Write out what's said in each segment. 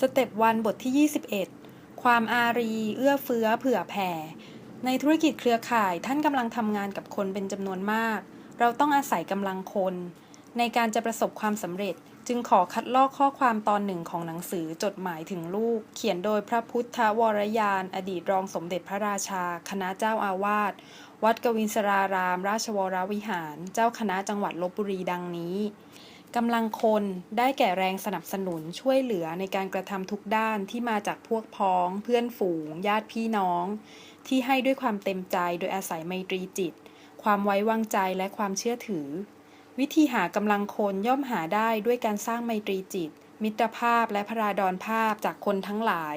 สเต็ปวันบทที่ 21 ความอารี เอื้อเฟื้อ เผื่อแผ่ ในธุรกิจเครือข่ายท่านกำลังทำงานกับคนเป็นจำนวนมาก เราต้องอาศัยกำลังคน ในการจะประสบความสำเร็จจึงขอคัดลอกข้อความตอนหนึ่งของหนังสือจดหมายถึงลูก เขียนโดยพระพุทธวรยาน อดีตรองสมเด็จพระราชา คณะเจ้าอาวาสวัดกวินสราราม ราชวรวิหาร เจ้าคณะจังหวัดลบบุรีดังนี้ กำลังคนได้แก่แรงสนับสนุนช่วยเหลือในการกระทำทุกด้านที่มาจากพวกพ้อง เพื่อนฝูง ญาติพี่น้อง ที่ให้ด้วยความเต็มใจโดยอาศัยไมตรีจิต ความไว้วางใจและความเชื่อถือ วิธีหากำลังคนย่อมหาได้ด้วยการสร้างไมตรีจิต มิตรภาพและพราดอนภาพจากคนทั้งหลาย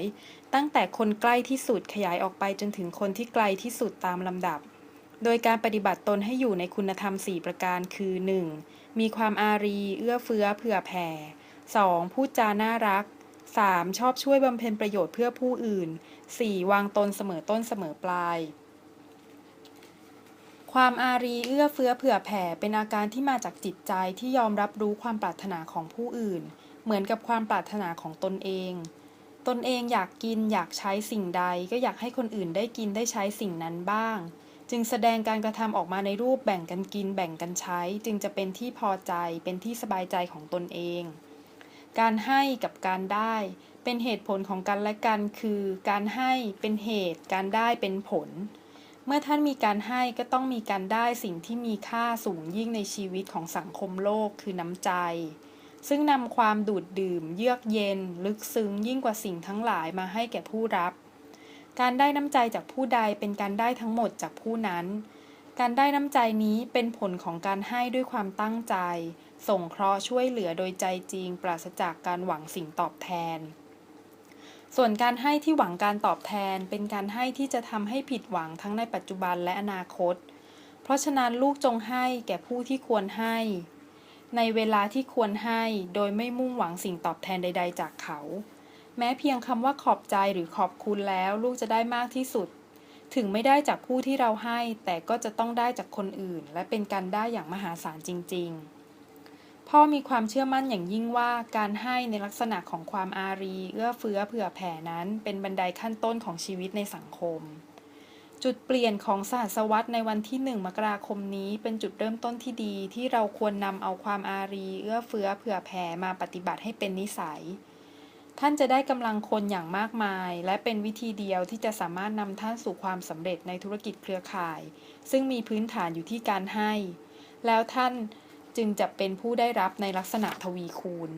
ตั้งแต่คนใกล้ที่สุดขยายออกไปจนถึงคนที่ไกลที่สุดตามลำดับ โดยการปฏิบัติตนให้อยู่ในคุณธรรม 4 ประการคือ 1. มีความอารี เอื้อเฟื้อเผื่อแผ่ 2. พูดจาน่ารัก 3. ชอบช่วยบำเพ็ญประโยชน์เพื่อผู้อื่น 4. วางตนเสมอต้นเสมอปลาย ความอารีเอื้อเฟื้อเผื่อแผ่เป็นอาการที่มาจากจิตใจที่ยอมรับรู้ความปรารถนาของผู้อื่น เหมือนกับความปรารถนาของตนเอง ตนเองอยากกินอยากใช้สิ่งใด ก็อยากให้คนอื่นได้กินได้ใช้สิ่งนั้นบ้าง จึงแสดงการกระทำออกมาในรูปแบ่งกันกิน แบ่งกันใช้ จึงจะเป็นที่พอใจเป็นที่สบายใจของตนเอง การให้กับการได้ เป็นเหตุผลของกันและกันคือ การให้เป็นเหตุ การได้เป็นผล เมื่อท่านมีการให้ก็ต้องมีการได้สิ่งที่มีค่าสูงยิ่งในชีวิตของสังคมโลกคือน้ำใจ ซึ่งนำความดูดดื่ม เยือกเย็น ลึกซึ้งยิ่งกว่าสิ่งทั้งหลายมาให้แก่ผู้รับ การได้น้ำใจจากผู้ใดเป็นการได้ทั้งหมดจากผู้นั้น การได้น้ำใจนี้เป็นผลของการให้ด้วยความตั้งใจ ส่งเคราะห์ช่วยเหลือโดยใจจริง ปราศจากการหวังสิ่งตอบแทน ส่วนการให้ที่หวังการตอบแทน เป็นการให้ที่จะทำให้ผิดหวังทั้งในปัจจุบันและอนาคต เพราะฉะนั้นลูกจงให้แก่ผู้ที่ควรให้ ในเวลาที่ควรให้โดยไม่มุ่งหวังสิ่งตอบแทนใด ๆ จากเขา แม้เพียงคำว่าขอบใจหรือขอบคุณแล้ว ลูกจะได้มากที่สุด ถึงไม่ได้จากผู้ที่เราให้ แต่ก็จะต้องได้จากคนอื่น และเป็นการได้อย่างมหาศาลจริง ๆ พ่อมีความเชื่อมั่นอย่างยิ่งว่าการให้ในลักษณะของความอารีเอื้อเฟื้อเผื่อแผ่นั้น เป็นบันไดขั้นต้นของชีวิตในสังคมจุดเปลี่ยนของศาสวรรษในวันที่หนึ่งมกราคมนี้เป็นจุดเริ่มต้นที่ดีที่เราควรนำเอาความอารี เอื้อเฟื้อเผื่อแผ่มาปฏิบัติให้เป็นนิสัย ท่านจะได้กำลังคนอย่างมากมาย และเป็นวิธีเดียวที่จะสามารถนำท่านสู่ความสำเร็จในธุรกิจเครือข่าย ซึ่งมีพื้นฐานอยู่ที่การให้ แล้วท่านจึงจะเป็นผู้ได้รับในลักษณะทวีคูณ